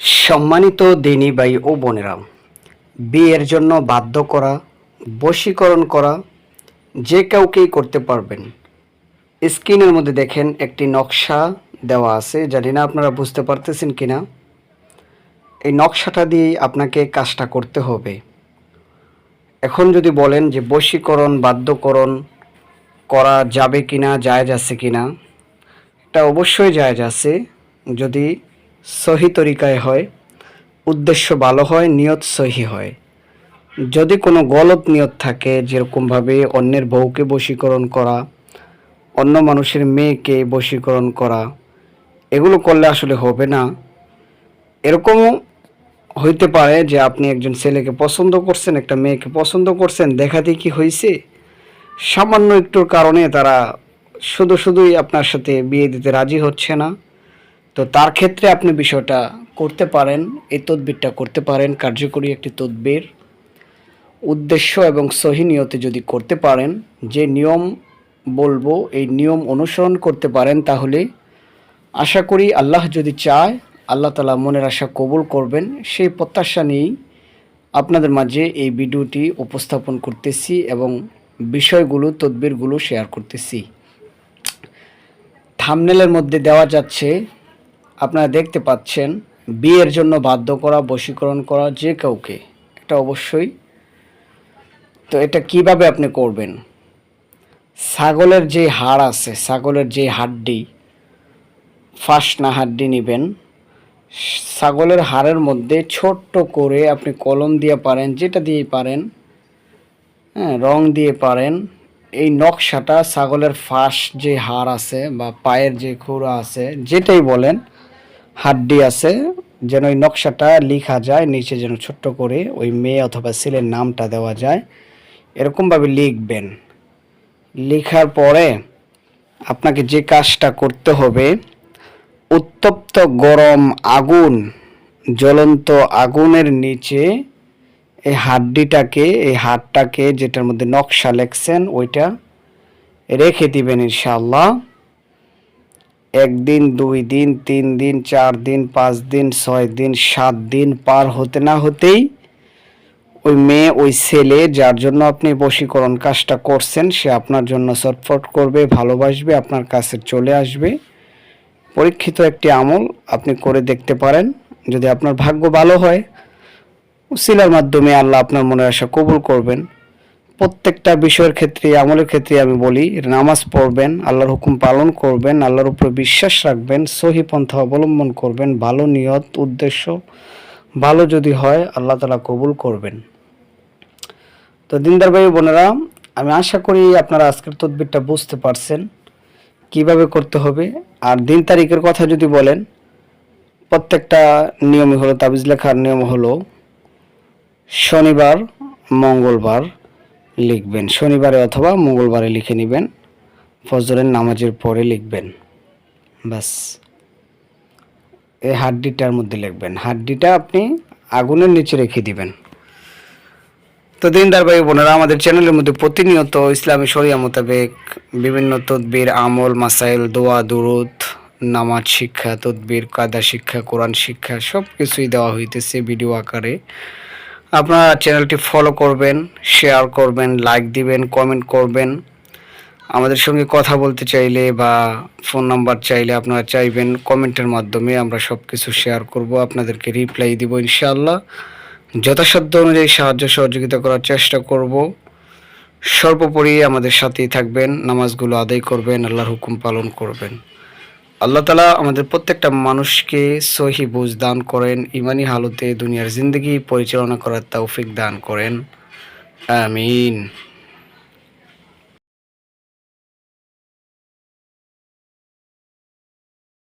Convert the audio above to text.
সম্মানিত দিনী ও বোনেরা, বিয়ের জন্য বাধ্য করা, বশীকরণ করা যে কাউকেই করতে পারবেন। স্ক্রিনের মধ্যে দেখেন একটি নকশা দেওয়া আছে, জানি না আপনারা বুঝতে পারতেছেন কি না এই নকশাটা দিয়েই আপনাকে কাজটা করতে হবে। এখন যদি বলেন যে বশীকরণ, বাধ্যকরণ করা যাবে কিনা, জায়েজ আছে কিনা, এটা অবশ্যই জায়েজ আছে। যদি সহি তরিকায় হয়, উদ্দেশ্য ভালো হয়, নিয়ত সহি হয়। যদি কোনো গলত নিয়ত থাকে, যেরকমভাবে অন্যের বউকে বশীকরণ করা, অন্য মানুষের মেয়েকে বশীকরণ করা, এগুলো করলে আসলে হবে না। এরকমও হইতে পারে যে আপনি একজন ছেলেকে পছন্দ করছেন, একটা মেয়েকে পছন্দ করছেন দেখাতে কি হয়েছে সামান্য একটুর কারণে তারা শুধু শুধুই আপনার সাথে বিয়ে দিতে রাজি হচ্ছে না। তো তার ক্ষেত্রে আপনি বিষয়টা করতে পারেন, এই তদবিরটা করতে পারেন, কার্যকরী একটি তদবির। উদ্দেশ্য এবং সহি নিয়তে যদি করতে পারেন, যে নিয়ম বলব, এই নিয়ম অনুসরণ করতে পারেন, তাহলে আশা করি আল্লাহ যদি চায়, আল্লাহ তালা মনের আশা কবুল করবেন। সেই প্রত্যাশা নিয়েই আপনাদের মাঝে এই ভিডিওটি উপস্থাপন করতেছি এবং বিষয়গুলো, তদবিরগুলো শেয়ার করতেছি। থামনেলের মধ্যে দেওয়া যাচ্ছে আপনারা দেখতে পাচ্ছেন, বিয়ের জন্য বাধ্য করা, বশীকরণ করা যে কাউকে, এটা অবশ্যই। তো এটা কীভাবে আপনি করবেন? ছাগলের যে হাড় আছে, ছাগলের যে হাড্ডি ফাঁস না হাড্ডি নেবেন। ছাগলের হাড়ের মধ্যে ছোট্ট করে আপনি কলম দিয়ে পারেন, যেটা দিয়ে পারেন হ্যাঁ রং দিয়ে পারেন। এই নকশাটা ছাগলের ফাঁস যে হাড় আছে বা পায়ের যে খুঁড়া আছে, যেটাই বলেন হাড্ডি আছে, যেন ওই নকশাটা লিখা যায়, নিচে যেন ছোট্ট করে ওই মেয়ে অথবা ছেলের নামটা দেওয়া যায়। এরকমভাবে লিখবেন। লেখার পরে আপনাকে যে কাজটা করতে হবে, উত্তপ্ত গরম আগুন, জ্বলন্ত আগুনের নিচে এই হাড্ডিটাকে, এই হাড়টাকে যেটার মধ্যে নকশা লেখছেন, ওইটা রেখে দিবেন ইনশাল্লাহ একদিন, দুই দিন, তিন দিন, চার দিন, পাঁচ দিন, ছয় দিন, সাত দিন পার হতে না হতেই ওই মেয়ে, ওই ছেলে যার জন্য আপনি বশীকরণ কাজটা করছেন, সে আপনার জন্য ছটফট করবে, ভালোবাসবে, আপনার কাছে চলে আসবে। পরীক্ষিত একটি আমল আপনি করে দেখতে পারেন, যদি আপনার ভাগ্য ভালো হয়। উসিলার মাধ্যমে আল্লাহ আপনার মনের আশা কবুল করবেন। প্রত্যেকটা বিষয়ের ক্ষেত্রে, আমলের ক্ষেত্রে আমি বলি, নামাজ পড়বেন, আল্লাহর হুকুম পালন করবেন, আল্লাহর উপর বিশ্বাস রাখবেন, সহি পন্থা অবলম্বন করবেন, ভালো নিয়ত, উদ্দেশ্য, ভালো যদি হয়, আল্লাহ তালা কবুল করবেন। তো দিনদার ভাই বোনেরা, আমি আশা করি আপনারা আজকের তদবিরটা বুঝতে পারছেন, কীভাবে করতে হবে। আর দিন তারিখের কথা যদি বলেন, প্রত্যেকটা নিয়মই হলো, তাবিজ লেখার নিয়ম হলো, শনিবার, মঙ্গলবার লিখবেন। শনিবারে অথবা মঙ্গলবারে লিখে নেবেন। ফজরের নামাজের পরে লিখবেন। ব্যাস। এই হাড্ডিটার মধ্যে লিখবেন। হাড্ডিটা আপনি আগুনের নিচে রেখে দিবেন। তো দিনদার ভাই বোনেরা, আমাদের চ্যানেলের মধ্যে প্রতিনিয়ত ইসলামী শরিয়া মোতাবেক বিভিন্ন তদবির, আমল, মাসাইল, দোয়া, দুরুদ, নামাজ শিক্ষা, তদবির কাদা শিক্ষা, কোরআন শিক্ষা সব কিছুই দেওয়া হইতেছে ভিডিও আকারে। আপনারা চ্যানেলটি ফলো করবেন শেয়ার করবেন লাইক দিবেন কমেন্ট করবেন। আমাদের সঙ্গে কথা বলতে চাইলে বা ফোন নাম্বার চাইলে আপনারা চাইবেন কমেন্টের মাধ্যমে আমরা সব কিছু শেয়ার করব, আপনাদেরকে রিপ্লাই দিব ইনশাআল্লাহ। যথাসাধ্য অনুযায়ী সাহায্য সহযোগিতা করার চেষ্টা করব। সর্বোপরি আমাদের সাথেই থাকবেন, নামাজগুলো আদায় করবেন, আল্লাহর হুকুম পালন করবেন। আল্লাহ তালা আমাদের প্রত্যেকটা মানুষকে সহি বুঝ দান করেন, ইমানি হালতে দুনিয়ার জিন্দগি পরিচালনা করার তৌফিক দান করেন। আমিন।